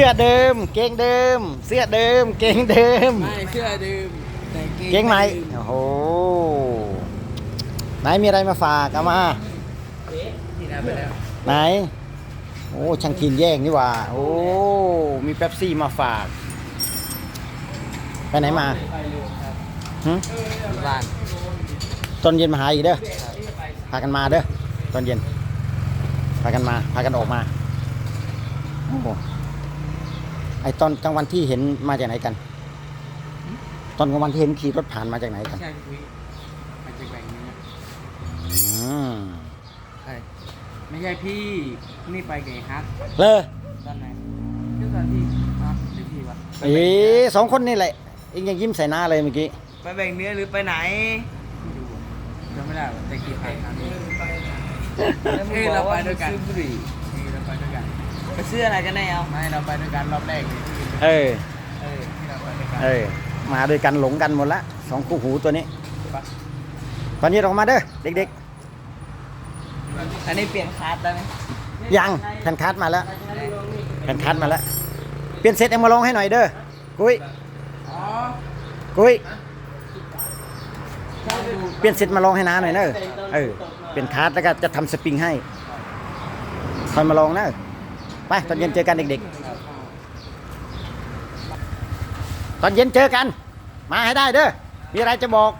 สื้อเดิม เกงเดิม เสื้อเดิม เกงเดิม ไม่เสื้อดื่มแต่เกงไหนโอ้โหไหนมีอะไรมาฝากเอามาที่นาไปแล้วไหนโอ้ช่างทีนแย่งนี่หว่า โอ้มีเป๊ปซี่มาฝากไปไหนมาไปเลยครับหึที่บ้านตอนเย็นมาหาอีกเด้อพากันมาเด้อตอนเย็นพากันมาพากันออกมาโอ้โห ไอตอนกลางวันที่เห็นมาจากไหนกัน ตอนกลางวันที่เห็นขี่รถผ่านมาจากไหนกันใช่พี่มาจากไหนเนี่ยอืมใช่ไม่ใช่พี่นี่ไปไงฮักเลยตอนไหนเรื่องตอนที่อ๋อเดี๋ยวพี่วะเอ๊ะสองคนนี่แหละเองยังยิ้มใส่หน้าเลยเมื่อกี้ไปแบ่งเนื้อหรือไปไหนไม่รู้อะจำไม่ได้ว่าแต่กี่ไปครั้งนี้เฮ้ยเราไปด้วยกัน ไปซื้ออะไรกันแน่เอาไม่เราไปด้วยกันรอบแรกเลยที่เออ เออที่เราไปด้วยกันเออ มาด้วยกันหลงกันหมดละสองคู่หูตัวนี้ปะตอนนี้ออกมาเด้อเด็กอันนี้เปลี่ยนคาร์ดได้ไหมๆ ยังแผ่นคัดมาแล้วแผ่นคัดมาแล้ว เปลี่ยนเซตเอ็มมาลองให้หน่อยเด้อ กุ้ย อ๋อกุ้ย เปลี่ยนเซตมาลองให้น้าหน่อยเนอะเออ เปลี่ยนคัดแล้วก็จะทำสปริงให้คอยมาลองนะ ไปตอนเย็นเจอกันเด็กๆ ตอนเย็นเจอกัน มาให้ได้เด้อ มีอะไรจะบอก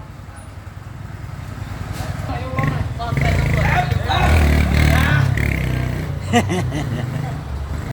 เ